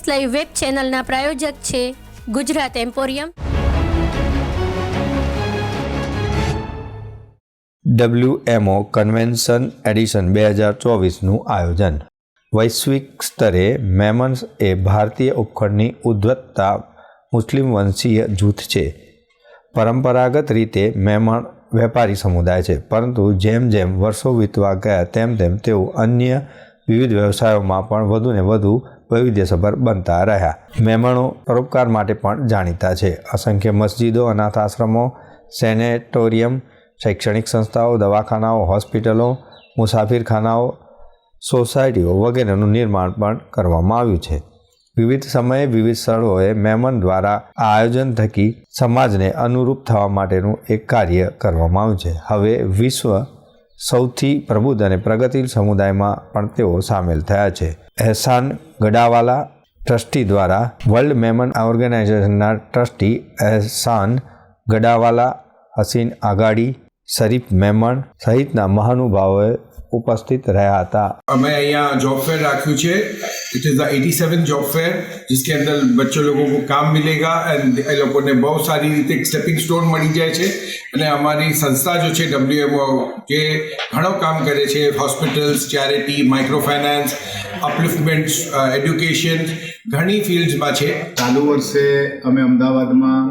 S live web ચેનલના પ્રાયોજક છે Gujarat emporium. WMO convention edition બે હજાર ચોવીસનું આયોજન. વૈશ્વિક સ્તરે મેમન્સ એ ભારતીય ઉપખંડની ઉદ્વત્તા મુસ્લિમ વંશીય જૂથ છે. પરંપરાગત રીતે મેમણ વેપારી સમુદાય છે, પરંતુ જેમ જેમ વર્ષો વીતવા ગયા તેમ તેમ તેઓ અન્ય વિવિધ વ્યવસાયોમાં પણ વધુને વધુ વૈવિધ્યસભર બનતા રહ્યા. મેમણો પરોપકાર માટે પણ જાણીતા છે. અસંખ્ય મસ્જિદો, અનાથ આશ્રમો, સેનેટોરિયમ, શૈક્ષણિક સંસ્થાઓ, દવાખાનાઓ, હોસ્પિટલો, મુસાફિરખાનાઓ, સોસાયટીઓ વગેરેનું નિર્માણ પણ કરવામાં આવ્યું છે. વિવિધ સમયે વિવિધ સ્થળોએ મહેમાન દ્વારા આ આયોજન થકી સમાજને અનુરૂપ થવા માટેનું એક કાર્ય કરવામાં આવ્યું છે. હવે વિશ્વ સૌથી પ્રબુદ્ધ અને પ્રગતિશીલ સમુદાયમાં પણ તેઓ સામેલ થયા છે. એહસાન ગડાવાલા ટ્રસ્ટી દ્વારા વર્લ્ડ મેમન ઓર્ગેનાઇઝેશનના ટ્રસ્ટી એહસાન ગડાવાલા હસીન આગાડી, શરીફ મેમણ સહિતના મહાનુભાવોએ ઉપસ્થિત રહ્યા હતા. हमें यहाँ जॉब फेयर राख्यू छे it is AT seven job fair जिसके अंदर बच्चों लोगों को काम मिलेगा एंड એ લોકોને બહુ સારી રીતે સ્ટેપિંગ સ્ટોન મળી જાય છે. અને અમારી સંસ્થા જો છે ડબ્લ્યુએમઓ જે ઘણો કામ કરે છે hospitals charity micro finance upliftment education ઘણી ફિલ્ડ્સમાં છે. ચાલુ વર્ષે અમે અમદાવાદમાં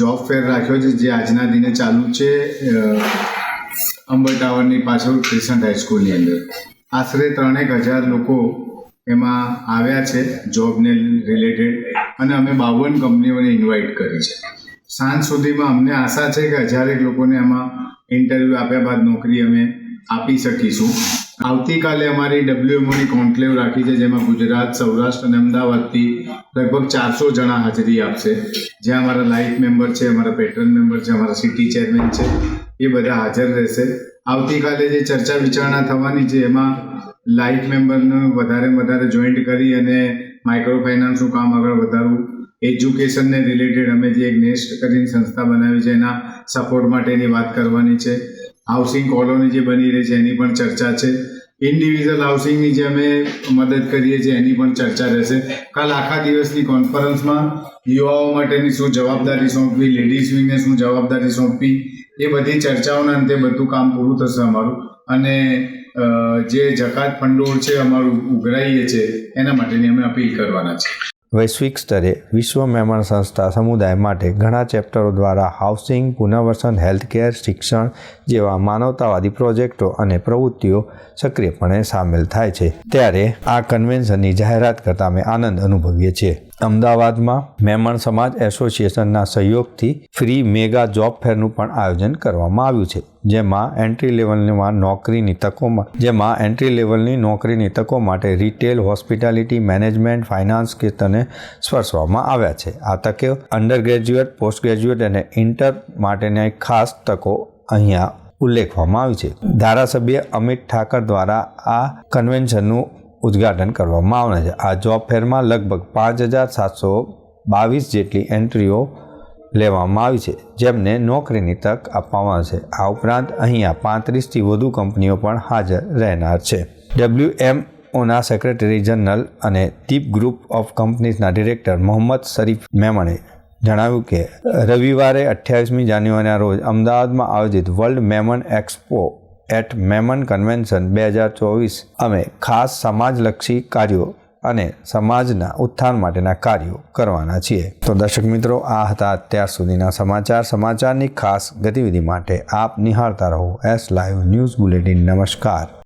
જોબ ફેર રાખ્યો છે જે આજના દિને ચાલુ છે. અંબર ટાવરની પાછળ ક્રિસન્ટ હાઈસ્કૂલની અંદર. આશરે ત્રણેક હજાર લોકો એમાં આવ્યા છે જોબને રિલેટેડ અને અમે બાવન કંપનીઓને ઇન્વાઇટ કરી છે. સાંજ સુધીમાં અમને આશા છે કે હજારેક લોકોને એમાં ઇન્ટરવ્યૂ આપ્યા બાદ નોકરી અમે આપી શકીશું. આવતીકાલે અમારી ડબ્લ્યુએમઓની કોન્ક્લેવ રાખી છે, જેમાં ગુજરાત, સૌરાષ્ટ્ર અને અમદાવાદથી લગભગ ચારસો જણા હાજરી આપશે. જ્યાં અમારા લાઈફ મેમ્બર છે, અમારા પેટ્રન મેમ્બર છે, અમારા સિટી ચેરમેન છે એ બધા હાજર રહેશે. આવતીકાલે જે ચર્ચા વિચારણા થવાની છે, એમાં લાઈફ મેમ્બરને વધારે વધારે જોઈન્ટ કરી અને માઇક્રો ફાઇનાન્સનું કામ આગળ વધારવું. એજ્યુકેશનને રિલેટેડ અમે જે એક નેસ્ટ કરીને સંસ્થા બનાવી છે, એના સપોર્ટ માટેની વાત કરવાની છે. હાઉસિંગ કોલોની જે બની રહી છે, એની પણ ચર્ચા છે. ઇન્ડિવિઝ્યુઅલ હાઉસિંગની જે અમે મદદ કરીએ છીએ, એની પણ ચર્ચા રહેશે. કાલ આખા દિવસની કોન્ફરન્સમાં યુવાઓ માટેની શું જવાબદારી સોંપવી લેડીઝ વિંગને શું જવાબદારી સોંપવી એ બધી ચર્ચાઓના અંતે બધું કામ પૂરું થશે અમારું. અને જે જકાત ભંડોળ છે અમારું ઉઘરાઈએ છે, એના માટેની અમે અપીલ કરવાના છે. વૈશ્વિક સ્તરે વિશ્વ મહેમાન સંસ્થા સમુદાય માટે ઘણા ચેપ્ટરો દ્વારા હાઉસિંગ, પુનર્વસન, હેલ્થકેર, શિક્ષણ જેવા માનવતાવાદી પ્રોજેક્ટો અને પ્રવૃત્તિઓ સક્રિયપણે સામેલ થાય છે. ત્યારે આ કન્વેન્શનની જાહેરાત કરતાં અમે આનંદ અનુભવીએ છીએ. અમદાવાદમાં મહેમાન સમાજ એસોસિએશનના સહયોગથી ફ્રી મેગા જોબ ફેરનું પણ આયોજન કરવામાં આવ્યું છે, જેમાં એન્ટ્રી લેવલમાં નોકરીની તકોમાં, જેમાં એન્ટ્રી લેવલની નોકરીની તકો માટે રિટેલ, હોસ્પિટાલિટી મેનેજમેન્ટ, ફાઇનાન્સ કે તને સ્પર્શવામાં આવ્યા છે. આ તકે અંડર ગ્રેજ્યુએટ પોસ્ટ ગ્રેજ્યુએટ અને ઇન્ટર માટેની ખાસ તકો અહીંયા ઉલ્લેખવામાં આવી છે. ધારાસભ્ય અમિત ઠાકર દ્વારા આ કન્વેન્શનનું ઉદ્ઘાટન કરવામાં આવનાર છે. આ જોબ ફેરમાં લગભગ પાંચ હજાર સાતસો બાવીસ જેટલી એન્ટ્રીઓ લેવામાં આવી છે, જેમને નોકરીની તક આપવામાં આવશે. આ ઉપરાંત અહીંયા પાંત્રીસથી વધુ કંપનીઓ પણ હાજર રહેનાર છે. ડબલ્યુ એમ ઓના સેક્રેટરી જનરલ અને દીપ ગ્રુપ ઓફ કંપનીઝના ડિરેક્ટર મોહમ્મદ શરીફ મેમણે જણાવ્યું કે, રવિવારે અઠ્યાવીસમી જાન્યુઆરીના રોજ અમદાવાદમાં આયોજિત world Memon expo at Memon convention બે હજાર ચોવીસ અમે ખાસ સમાજલક્ષી કાર્યો અને સમાજના ઉત્થાન માટેના કાર્યો કરવાના છીએ. તો દર્શક મિત્રો, આ હતા અત્યાર સુધીના સમાચાર. સમાચારની ખાસ ગતિવિધિ માટે આપ નિહાળતા રહો એસ લાઈવ ન્યૂઝ બુલેટિન નમસ્કાર.